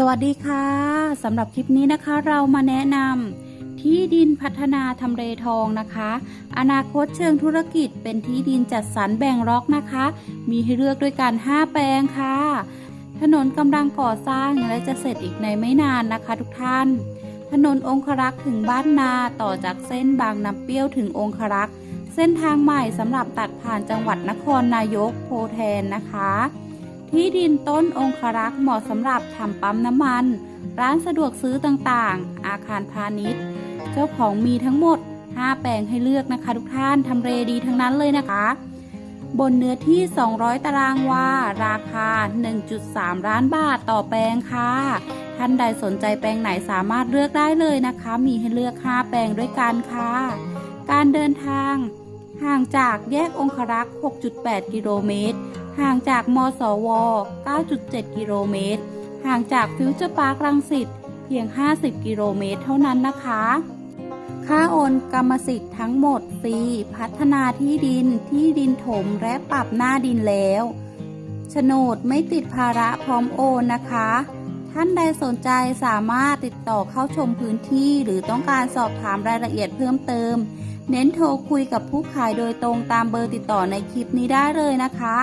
สวัสดีค่ะสำหรับคลิปนี้นะคะ เรามาแนะนำที่ดินพัฒนาทำเลทองนะคะ อนาคตเชิงธุรกิจเป็นที่ดินจัดสรรแบ่งล็อกนะคะ มีให้เลือกด้วยกัน 5 แปลงค่ะ ถนนกำลังก่อสร้างและจะเสร็จอีกในไม่นานนะคะทุกท่าน ถนนองครักษ์ถึงบ้านนาต่อจากเส้นบางน้ำเปรี้ยวถึงองครักษ์เส้นทางใหม่สำหรับตัดผ่านจังหวัดนครนายกโพแทนนะคะ ที่ดินต้นองครักษ์เหมาะสำหรับทำปั๊มน้ำมัน ร้านสะดวกซื้อต่างๆ อาคารพาณิชย์ เจ้าของมีทั้งหมด 5 แปลงให้เลือกนะคะทุกท่านทำเลดีทั้งนั้นเลยนะคะ บนเนื้อที่ 200 ตารางวา ราคา 1.3 ล้านบาทต่อแปลงค่ะ ท่านใดสนใจแปลงไหนสามารถเลือกได้เลยนะคะ มีให้เลือก 5 แปลงด้วยกันค่ะ การเดินทาง ห่างจากแยกองครักษ์ 6.8 กิโลเมตร ห่างจากมสว 9.7 กิโลเมตร ห่างจากฟิวเจอร์พาร์ครังสิตเพียง 50 กิโลเมตรเท่านั้นนะคะ ค่าโอนกรรมสิทธิ์ทั้งหมดฟรีพัฒนาที่ดิน ที่ดินถมและปรับหน้าดินแล้วโฉนดไม่ติดภาระพร้อมโอนนะคะ ท่านใดสนใจสามารถติดต่อเข้าชมพื้นที่หรือต้องการสอบถามรายละเอียดเพิ่มเติม เน้นโทรคุยกับผู้ขายโดยตรงตามเบอร์ติดต่อในคลิปนี้ได้เลยนะคะ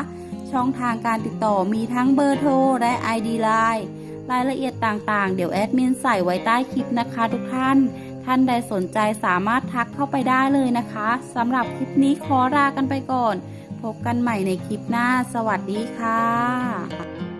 ช่องทางการติดต่อมีทั้งเบอร์โทรและ ID Line รายละเอียดต่างๆ เดี๋ยวแอดมินใส่ไว้ใต้คลิปนะคะทุกท่าน ท่านใดสนใจสามารถทักเข้าไปได้เลยนะคะสำหรับคลิปนี้ขอลากันไปก่อน พบกันใหม่ในคลิปหน้า สวัสดีค่ะ